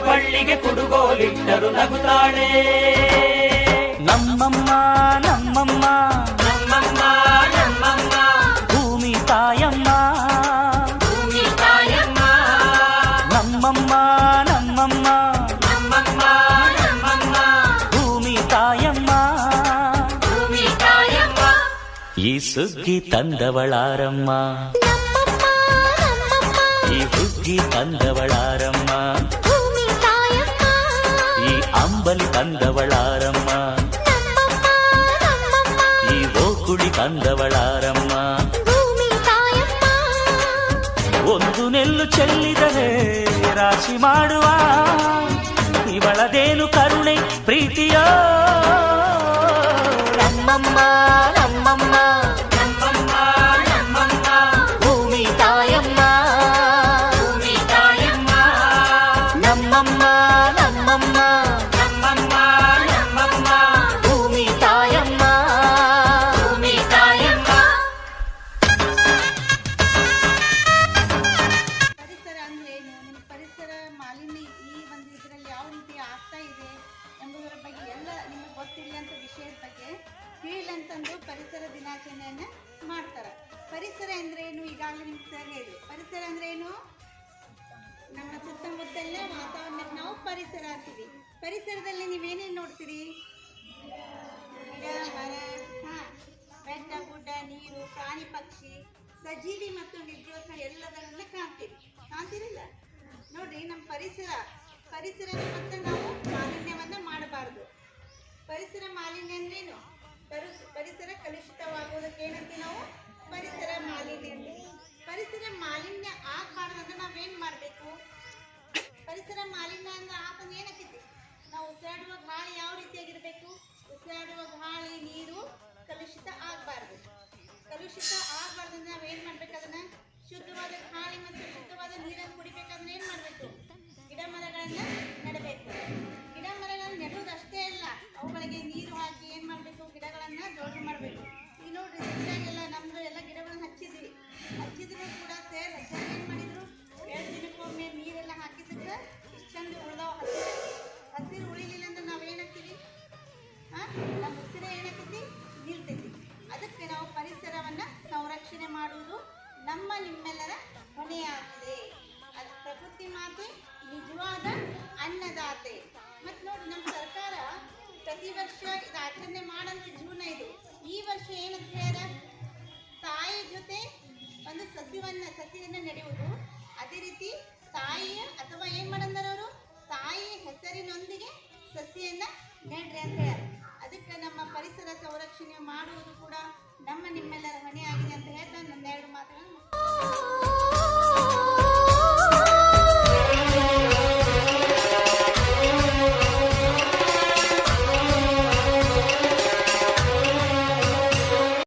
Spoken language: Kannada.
ಬಳ್ಳಿಗೆ ಕುಡುಗೋಲಿಟ್ಟರು ನಗುತ್ತಾಳೆ ನಮ್ಮಮ್ಮ ನಮ್ಮಮ್ಮ ನಮ್ಮಮ್ಮ ನಮ್ಮಮ್ಮ ಭೂಮಿ ತಾಯಮ್ಮ ಭೂಮಿ ತಾಯಮ್ಮ ನಮ್ಮಮ್ಮ ನಮ್ಮಮ್ಮ ನಮ್ಮಮ್ಮ ನಮ್ಮಮ್ಮ ಭೂಮಿ ತಾಯಮ್ಮ ಭೂಮಿ ತಾಯಮ್ಮ ಈ ಸುಗ್ಗಿ ತಂದವಳಾರಮ್ಮ ನಮ್ಮಮ್ಮ ನಮ್ಮಮ್ಮ ಈ ಹುಗ್ಗಿ ತಂದವಳಾರಮ್ಮ ತಂದವಳಾರಮ್ಮ ಭೂಮಿ ತಾಯಮ್ಮ ಒಂದು ನೆಲ್ಲು ಚೆಲ್ಲಿದರೆ ರಾಶಿ ಮಾಡುವ ಇವಳದೇನು ಕರುಣೆ ಪ್ರೀತಿಯೋ ನಮ್ಮಮ್ಮ ನಮ್ಮಮ್ಮ ಆಗ್ತಾ ಇದೆ ಎಂಬುದರ ಬಗ್ಗೆ ಎಲ್ಲ ನಿಮಗೆ ಅಂತ ವಿಷಯದ ಬಗ್ಗೆ ತಿಳಿಲಂತಂದು ಪರಿಸರ ದಿನಾಚರಣೆಯನ್ನು ಮಾಡ್ತಾರೆ. ಪರಿಸರ ಅಂದ್ರೆ ಏನು? ಈಗಾಗಲೇ ನಿಮ್ಗೆ ಸರ್ ಹೇಳಿ. ಪರಿಸರ ಅಂದ್ರೆ ಏನು? ನಮ್ಮ ಸುತ್ತಮುತ್ತಲಿನ ವಾತಾವರಣಕ್ಕೆ ನಾವು ಪರಿಸರ ಅಂತೀವಿ. ಪರಿಸರದಲ್ಲಿ ನೀವೇನೇನು ನೋಡ್ತೀರಿ? ಗಿಡ, ಮರ ಬೆಟ್ಟ, ಗುಡ್ಡ, ನೀರು, ಪ್ರಾಣಿ ಪಕ್ಷಿ, ಸಜೀವಿ ಮತ್ತು ನಿರ್ಜೀವ ಎಲ್ಲದನ್ನ ಕಾಣ್ತೀವಿ. ಕಾಣ್ತೀರಿಲ್ಲ? ನೋಡ್ರಿ, ನಮ್ಮ ಪರಿಸರ ಪರಿಸರ ಮತ್ತು ನಾವು ಮಾಲಿನ್ಯವನ್ನು ಮಾಡಬಾರ್ದು. ಪರಿಸರ ಮಾಲಿನ್ಯ ಅಂದ್ರೇನು ಪರಿಸ್- ಪರಿಸರ ಕಲುಷಿತವಾಗುವುದಕ್ಕೆ ಏನಂತೀವಿ ನಾವು? ಪರಿಸರ ಮಾಲಿನ್ಯ ಅಂತೀವಿ ಪರಿಸರ ಮಾಲಿನ್ಯ ಆಗಬಾರ್ದಂದ್ರೆ ನಾವೇನು ಮಾಡಬೇಕು? ಪರಿಸರ ಮಾಲಿನ್ಯ ಅಂದ್ರೆ ಆತಂದ್ರೆ ಏನಕ್ಕಿದೆ? ನಾವು ಉಸಿರಾಡುವ ಗಾಳಿ ಯಾವ ರೀತಿಯಾಗಿರಬೇಕು? ಉಸಿರಾಡುವ ಗಾಳಿ, ನೀರು ಕಲುಷಿತ ಆಗಬಾರ್ದು. ಕಲುಷಿತ ಆಗಬಾರ್ದಂದ್ರೆ ನಿಮ್ಮೆಲ್ಲರ ಹೊಣೆಯಾಗಿದೆ. ಅದು ಪ್ರಕೃತಿ ಮಾತೆ, ನಿಜವಾದ ಅನ್ನದಾತೆ. ಮತ್ತು ನೋಡಿ ನಮ್ಮ ಸರ್ಕಾರ ಪ್ರತಿ ವರ್ಷ ಇದು ಆಚರಣೆ ಮಾಡಂತ ಜೂನ್ ಐದು ಈ ವರ್ಷ ಏನಂತ ಹೇಳ್ಯಾರ ತಾಯಿ ಜೊತೆ ಒಂದು ಸಸಿವನ್ನ, ಸಸಿಯನ್ನ ನಡೆಯುವುದು ಅದೇ ರೀತಿ ತಾಯಿಯ ಅಥವಾ ಏನ್ ಮಾಡಂದಾರ ಅವರು? ತಾಯಿ ಹೆಸರಿನೊಂದಿಗೆ ಸಸಿಯನ್ನ ನೆಡ್ರಿ ಅಂತ ಹೇಳ್ಯಾರ. ಅದಕ್ಕೆ ನಮ್ಮ ಪರಿಸರ ಸಂರಕ್ಷಣೆ ಮಾಡುವುದು ಕೂಡ ನಮ್ಮ ನಿಮ್ಮೆಲ್ಲರ ಹೊಣೆಯಾಗಿದೆ ಅಂತ ಹೇಳ್ತಾ